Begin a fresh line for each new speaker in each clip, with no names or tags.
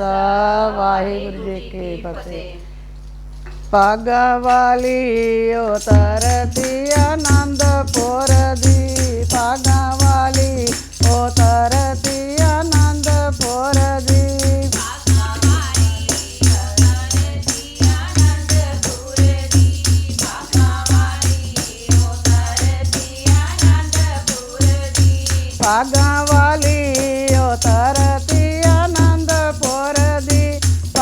ਖਾਲਸਾ ਵਾਹਿਗੁਰੂ ਜੀ ਕੀ ਫਤਿਹ ਪੱਗ ਵਾਲੀ ਉਤਰਦੀ ਆਨੰਦਪੁਰ ਦੀ ਪੱਗ ਵਾਲੀ ਉਤਰਦੀ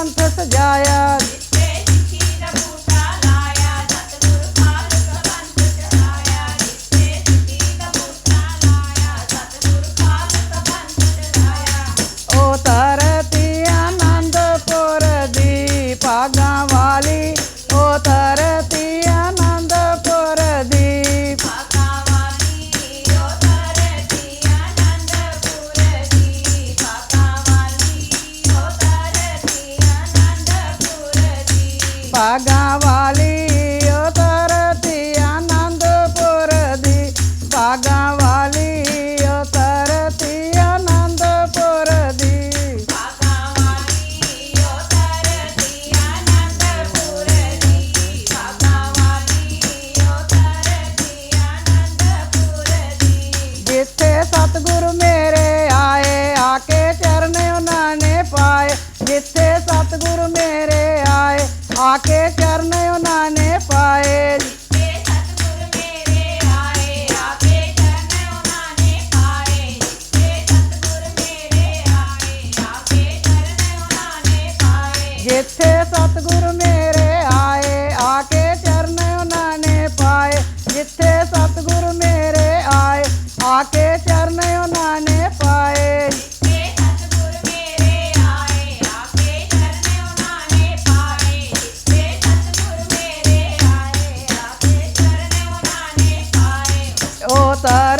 ਪੰਥ ਸਜਾਇਆ। ਓ ਧਰਤੀ ਆਨੰਦਪੁਰ ਦੀ ਪਾਗਾ బాగా వాళ్ళ নয়নানে matar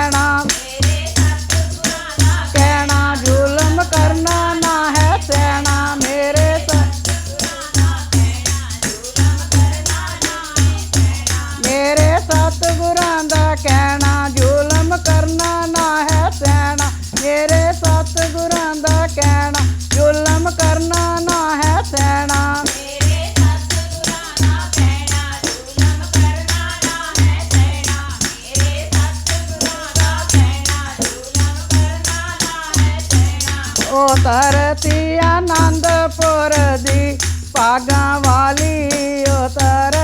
காணாம் તરતી આનંદપુરજી પાગા વાલીઓ તર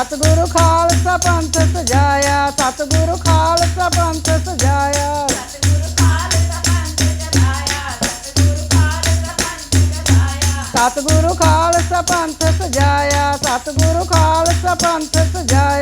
ਸਤਿਗੁਰੂ ਖਾਲਸਾ ਪੰਥ ਸਜਾਇਆ ਸਤਿਗੁਰੂ ਖਾਲਸਾ ਪੰਥ ਸਜਾਇਆ। ਸਤਿਗੁਰੂ ਖਾਲਸਾ ਪੰਥ ਸਜਾਇਆ ਸਤਿਗੁਰੂ ਖਾਲਸਾ ਪੰਥ ਸਜਾਇਆ।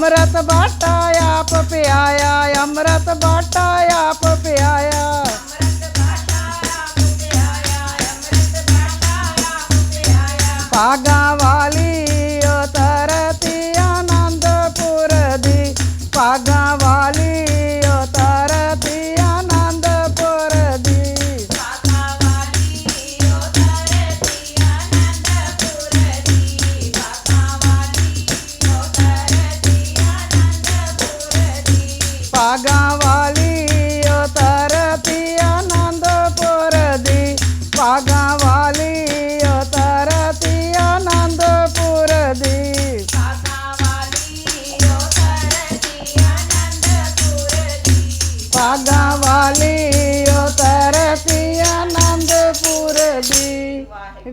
अमृत बाटा आप प्याया अमृत बाटा आप प्याया पागा वाली